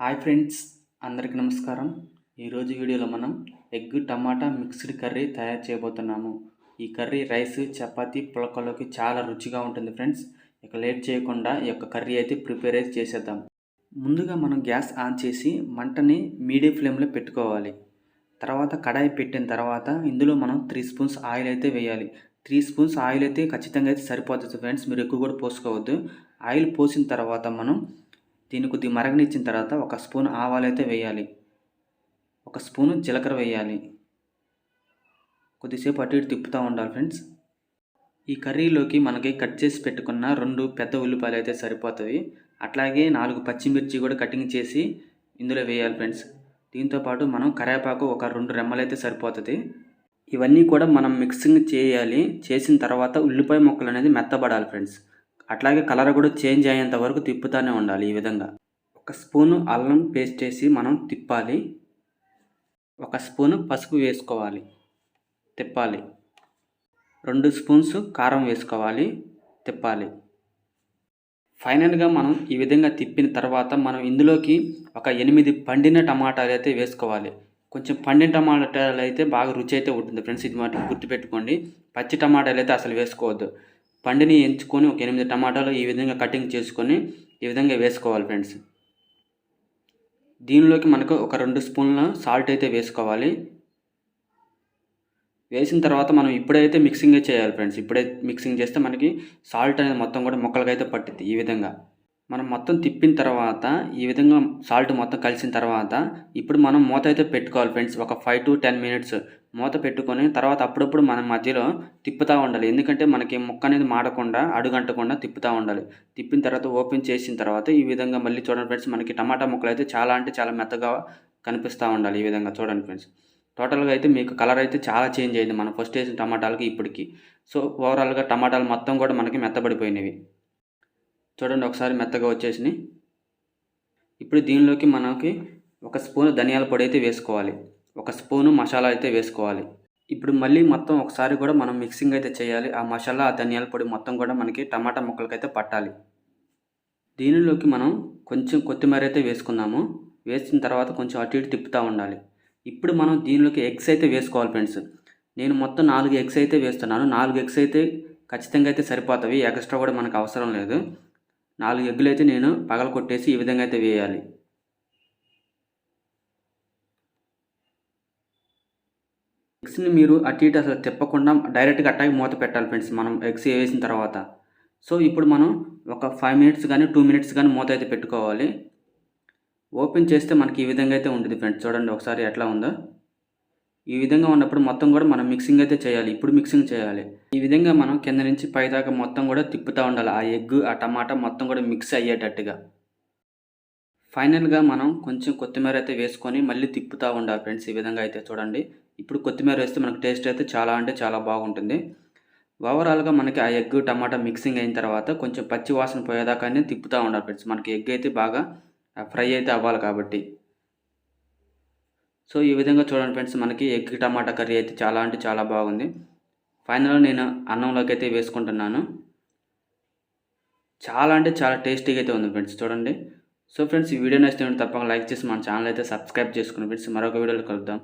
Hi friends అందరికీ నమస్కారం. ఈరోజు వీడియోలో మనం ఎగ్ టమాటా మిక్స్డ్ కర్రీ తయారు చేయబోతున్నాము. ఈ కర్రీ రైస్ చపాతీ పులకలోకి చాలా రుచిగా ఉంటుంది ఫ్రెండ్స్. ఇక లేట్ చేయకుండా ఈ యొక్క కర్రీ అయితే ప్రిపేర్ అయితే చేసేద్దాం. ముందుగా మనం గ్యాస్ ఆన్ చేసి మంటని మీడియం ఫ్లేమ్లో పెట్టుకోవాలి. తర్వాత కడాయి పెట్టిన తర్వాత ఇందులో మనం త్రీ స్పూన్స్ ఆయిల్ అయితే వేయాలి. త్రీ స్పూన్స్ ఆయిల్ అయితే ఖచ్చితంగా అయితే సరిపోతుంది ఫ్రెండ్స్. మీరు ఎక్కువ కూడా పోసుకోవద్దు. ఆయిల్ పోసిన తర్వాత మనం దీన్ని కొద్దిగా మరగనిచ్చిన తర్వాత ఒక స్పూన్ ఆవాలు అయితే వేయాలి. ఒక స్పూను జీలకర్ర వేయాలి. కొద్దిసేపు అటు ఇటు తిప్పుతూ ఉండాలి ఫ్రెండ్స్. ఈ కర్రీలోకి మనకి కట్ చేసి పెట్టుకున్న రెండు పెద్ద ఉల్లిపాయలు అయితే సరిపోతాయి. అట్లాగే నాలుగు పచ్చిమిర్చి కూడా కటింగ్ చేసి ఇందులో వేయాలి ఫ్రెండ్స్. దీంతోపాటు మనం కరివేపాకు ఒక రెండు రెమ్మలు అయితే సరిపోతుంది. ఇవన్నీ కూడా మనం మిక్సింగ్ చేయాలి. చేసిన తర్వాత ఉల్లిపాయ ముక్కలు అనేది మెత్తబడాలి ఫ్రెండ్స్. అట్లాగే కలర్ కూడా చేంజ్ అయ్యేంత వరకు తిప్పుతూనే ఉండాలి ఈ విధంగా. ఒక స్పూను అల్లం పేస్ట్ చేసి మనం తిప్పాలి. ఒక స్పూను పసుపు వేసుకోవాలి. తిప్పాలి. రెండు స్పూన్స్ కారం వేసుకోవాలి. తిప్పాలి. ఫైనల్గా మనం ఈ విధంగా తిప్పిన తర్వాత మనం ఇందులోకి ఒక ఎనిమిది పండిన టమాటాలు అయితే వేసుకోవాలి. కొంచెం పండిన టమాటాలు అయితే బాగా రుచి అయితే ఉంటుంది. ఫ్రెండ్స్ ఇది మాట గుర్తుపెట్టుకోండి. పచ్చి టమాటాలు అయితే అసలు వేసుకోవద్దు. పండిని ఎంచుకొని ఒక ఎనిమిది టమాటాలు ఈ విధంగా కటింగ్ చేసుకొని ఈ విధంగా వేసుకోవాలి ఫ్రెండ్స్. దీనిలోకి మనకు ఒక రెండు స్పూన్ల సాల్ట్ అయితే వేసుకోవాలి. వేసిన తర్వాత మనం ఇప్పుడైతే మిక్సింగే చేయాలి ఫ్రెండ్స్. ఇప్పుడే మిక్సింగ్ చేస్తే మనకి సాల్ట్ అనేది మొత్తం కూడా మొక్కలకైతే పట్టింది ఈ విధంగా. మనం మొత్తం తిప్పిన తర్వాత ఈ విధంగా సాల్ట్ మొత్తం కలిసిన తర్వాత ఇప్పుడు మనం మూత అయితే పెట్టుకోవాలి ఫ్రెండ్స్. ఒక ఫైవ్ టు టెన్ మినిట్స్ మూత పెట్టుకొని తర్వాత అప్పుడప్పుడు మనం మధ్యలో తిప్పుతూ ఉండాలి. ఎందుకంటే మనకి ముక్క అనేది మాడకుండా అడుగంటకుండా తిప్పుతూ ఉండాలి. తిప్పిన తర్వాత ఓపెన్ చేసిన తర్వాత ఈ విధంగా మళ్ళీ చూడండి ఫ్రెండ్స్ మనకి టమాటా ముక్కలు అయితే చాలా అంటే చాలా మెత్తగా కనిపిస్తూ ఉండాలి ఈ విధంగా చూడండి ఫ్రెండ్స్. టోటల్గా అయితే మీకు కలర్ అయితే చాలా చేంజ్ అయింది మనం ఫస్ట్ వేసిన టమాటాలకి ఇప్పటికి. సో ఓవరాల్గా టమాటాలు మొత్తం కూడా మనకి మెత్తబడిపోయినవి. చూడండి ఒకసారి మెత్తగా వచ్చేసినాయి. ఇప్పుడు దీనిలోకి మనకి ఒక స్పూన్ ధనియాల పొడి అయితే వేసుకోవాలి. ఒక స్పూను మసాలా అయితే వేసుకోవాలి. ఇప్పుడు మళ్ళీ మొత్తం ఒకసారి కూడా మనం మిక్సింగ్ అయితే చేయాలి. ఆ మసాలా ఆ ధనియాల పొడి మొత్తం కూడా మనకి టమాటా ముక్కలకైతే పట్టాలి. దీనిలోకి మనం కొంచెం కొత్తిమీర అయితే వేసుకుందాము. వేసిన తర్వాత కొంచెం అటు ఇటు తిప్పుతూ ఉండాలి. ఇప్పుడు మనం దీనిలోకి ఎగ్స్ అయితే వేసుకోవాలి ఫ్రెండ్స్. నేను మొత్తం నాలుగు ఎగ్స్ అయితే వేస్తున్నాను. నాలుగు ఎగ్స్ అయితే ఖచ్చితంగా అయితే సరిపోతాయి. ఎక్స్ట్రా కూడా మనకు అవసరం లేదు. నాలుగు ఎగ్గులు అయితే నేను పగల కొట్టేసి ఈ విధంగా అయితే వేయాలి. ఎగ్స్ని మీరు అటు ఇటు అసలు తిప్పకుండా డైరెక్ట్గా అట్టాకి మూత పెట్టాలి ఫ్రెండ్స్ మనం ఎగ్స్ వేసిన తర్వాత. సో ఇప్పుడు మనం ఒక ఫైవ్ మినిట్స్ కానీ టూ మినిట్స్ కానీ మూత అయితే పెట్టుకోవాలి. ఓపెన్ చేస్తే మనకి ఈ విధంగా అయితే ఉంటుంది ఫ్రెండ్స్. చూడండి ఒకసారి ఎట్లా ఉందో. ఈ విధంగా ఉన్నప్పుడు మొత్తం కూడా మనం మిక్సింగ్ అయితే చేయాలి. ఇప్పుడు మిక్సింగ్ చేయాలి. ఈ విధంగా మనం కింద నుంచి పైదాకా మొత్తం కూడా తిప్పుతూ ఉండాలి. ఆ ఎగ్ ఆ టమాటా మొత్తం కూడా మిక్స్ అయ్యేటట్టుగా. ఫైనల్గా మనం కొంచెం కొత్తిమీర అయితే వేసుకొని మళ్ళీ తిప్పుతూ ఉండాలి ఫ్రెండ్స్. ఈ విధంగా అయితే చూడండి. ఇప్పుడు కొత్తిమీర వేస్తే మనకు టేస్ట్ అయితే చాలా అంటే చాలా బాగుంటుంది. ఓవరాల్గా మనకి ఆ ఎగ్ టమాటా మిక్సింగ్ అయిన తర్వాత కొంచెం పచ్చి వాసన పోయేదాకానే తిప్పుతూ ఉండాలి ఫ్రెండ్స్. మనకి ఎగ్ అయితే బాగా ఫ్రై అయితే అవ్వాలి కాబట్టి. సో ఈ విధంగా చూడండి ఫ్రెండ్స్ మనకి ఎగ్ టమాటా కర్రీ అయితే చాలా అంటే చాలా బాగుంది. ఫైనల్గా నేను అన్నంలోకి అయితే వేసుకుంటున్నాను. చాలా అంటే చాలా టేస్టీగా అయితే ఉంది ఫ్రెండ్స్ చూడండి. సో ఫ్రెండ్స్ ఈ వీడియో నచ్చితే తప్పకుండా లైక్ చేసి మన ఛానల్ అయితే సబ్స్క్రైబ్ చేసుకుని ఫ్రెండ్స్ మరొక వీడియోలో కలుద్దాం.